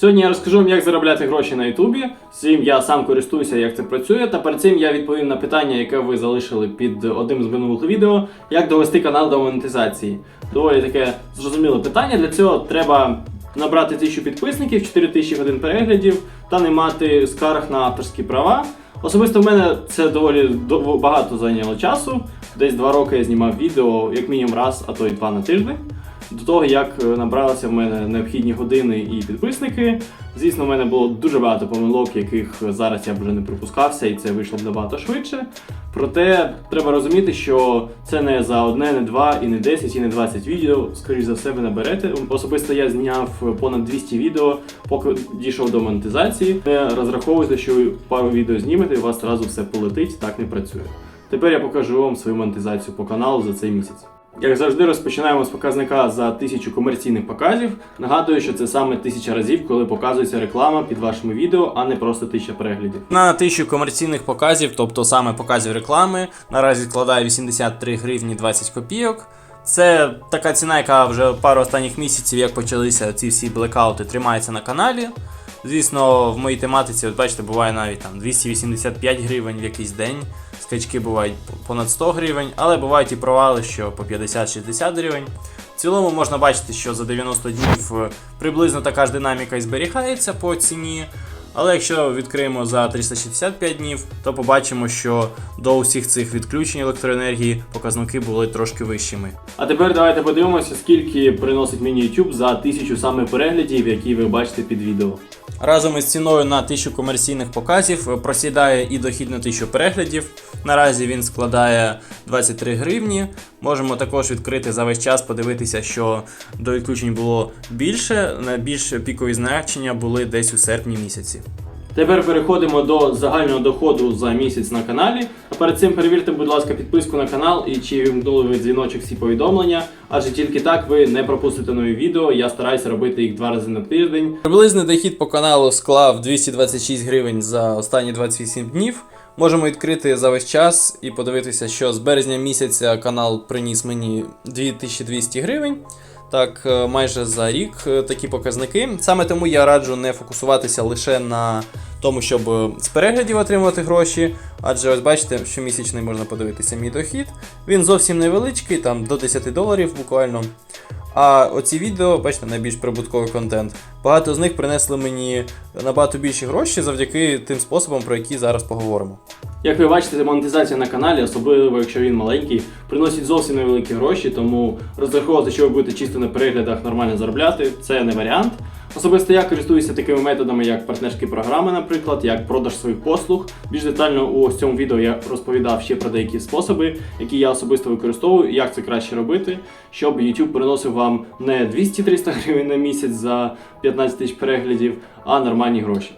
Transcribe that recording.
Сьогодні я розкажу вам, як заробляти гроші на Ютубі. Цим я сам користуюся, як це працює. Та перед цим я відповім на питання, яке ви залишили під одним з минулих відео, як довести канал до монетизації. Доволі таке зрозуміле питання. Для цього треба набрати 1000 підписників, 4000 годин переглядів та не мати скарг на авторські права. Особисто в мене це доволі дов- багато зайняло часу. Десь два роки я знімав відео як мінімум раз, а то й два на тиждень. До того, як е, набралися в мене необхідні години і підписники, звісно, в мене було дуже багато помилок, яких зараз я б вже не припускався, і це вийшло б набагато швидше. Проте треба розуміти, що це не за одне, не два, і не 10, і не 20 відео. Скоріш за все, ви наберете. Особисто я зняв понад 200 відео, поки дійшов до монетизації. Не розраховуйте, що пару відео знімете, і у вас одразу все полетить, так не працює. Тепер я покажу вам свою монетизацію по каналу за цей місяць. Як завжди, розпочинаємо з показника за 1000 комерційних показів. Нагадую, що це саме 1000 разів, коли показується реклама під вашими відео, а не просто 1000 переглядів. На тисячу комерційних показів, тобто саме показів реклами, наразі складає 83 гривні 20 копійок. Це така ціна, яка вже пару останніх місяців, як почалися ці всі блекаути, тримається на каналі. Звісно, в моїй тематиці, от бачите, буває навіть там 285 гривень в якийсь день. Скачки бувають понад 100 гривень, але бувають і провали, що по 50-60 гривень. В цілому можна бачити, що за 90 днів е, приблизно така ж динаміка і зберігається по ціні. Але якщо відкриємо за 365 днів, то побачимо, що до усіх цих відключень електроенергії показники були трошки вищими. А тепер давайте подивимося, скільки приносить мені YouTube за 1000 саме переглядів, які ви бачите під відео. Разом із ціною на 1000 комерційних показів е, просідає і дохід на 1000 переглядів. Наразі він складає 23 гривні. Можемо також відкрити за весь час, подивитися, що до відключень було більше. Найбільш пікові значення були десь у серпні місяці. Тепер переходимо до загального доходу за місяць на каналі. А перед цим перевірте, будь ласка, підписку на канал і чи вимкнули ви дзвіночок всі повідомлення, адже тільки так ви не пропустите нові відео. Я стараюся робити їх два рази на тиждень. Приблизний дохід по каналу склав 226 гривень за останні 28 днів. Можемо відкрити за весь час і подивитися, що з березня місяця канал приніс мені 2200 гривень. Так, е, майже за рік е, такі показники. Саме тому я раджу не фокусуватися лише на тому, щоб е, з переглядів отримувати гроші. Адже ось бачите, щомісячний можна подивитися мій дохід. Він зовсім невеличкий, там до 10 доларів буквально. А оці відео, бачите, найбільш прибутковий контент. Багато з них принесли мені набагато більші гроші завдяки тим способам, про які зараз поговоримо. Як ви бачите, монетизація на каналі, особливо якщо він маленький, приносить зовсім невеликі гроші, тому розраховувати, що ви будете чисто на переглядах нормально заробляти, це не варіант. Особисто я користуюся такими методами, як партнерські програми, наприклад, як продаж своїх послуг. Більш детально у ось цьому відео я розповідав ще про деякі способи, які я особисто використовую, як це краще робити, щоб YouTube приносив вам не 200-300 гривень на місяць за 15 тисяч переглядів, а нормальні гроші.